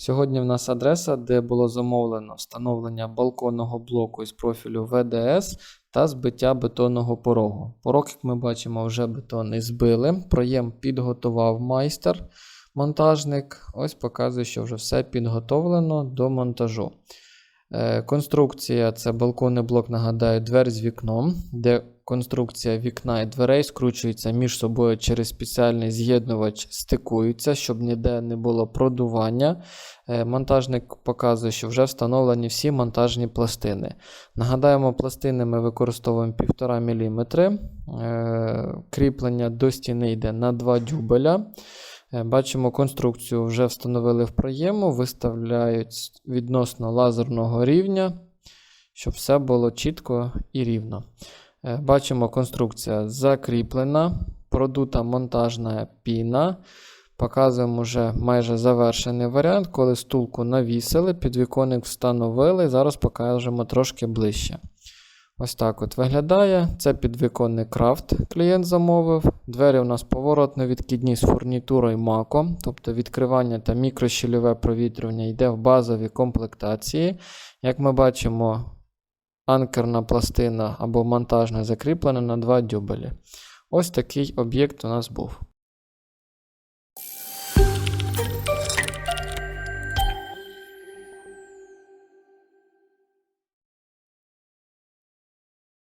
Сьогодні в нас адреса, де було замовлено встановлення балконного блоку із профілю ВДС та збиття бетонного порогу. Порог, як ми бачимо, вже бетонний збили. Проєм підготував майстер, монтажник. Ось показує, що вже все підготовлено до монтажу. Е, Конструкція це балконний блок, нагадаю, двері з вікном, де конструкція вікна і дверей скручується між собою через спеціальний з'єднувач, стикуються, щоб ніде не було продування. Е, Монтажник показує, що вже встановлені всі монтажні пластини. Нагадаємо, пластини ми використовуємо 1,5 мм. Е, Кріплення до стіни йде на 2 дюбеля. Е, Бачимо, конструкцію вже встановили в проєму, виставляють відносно лазерного рівня, щоб все було чітко і рівно. Е, Бачимо, конструкція закріплена, продута монтажна піна. Показуємо вже майже завершений варіант, коли стулку навісили, підвіконник встановили. Зараз покажемо трошки ближче. Ось так от виглядає. Це підвіконний крафт клієнт замовив. Двері у нас поворотно-відкидні з фурнітурою Мако, тобто відкривання та мікрощільове провітрювання йде в базовій комплектації. Як ми бачимо, анкерна пластина або монтажна закріплена на два дюбелі. Ось такий об'єкт у нас був.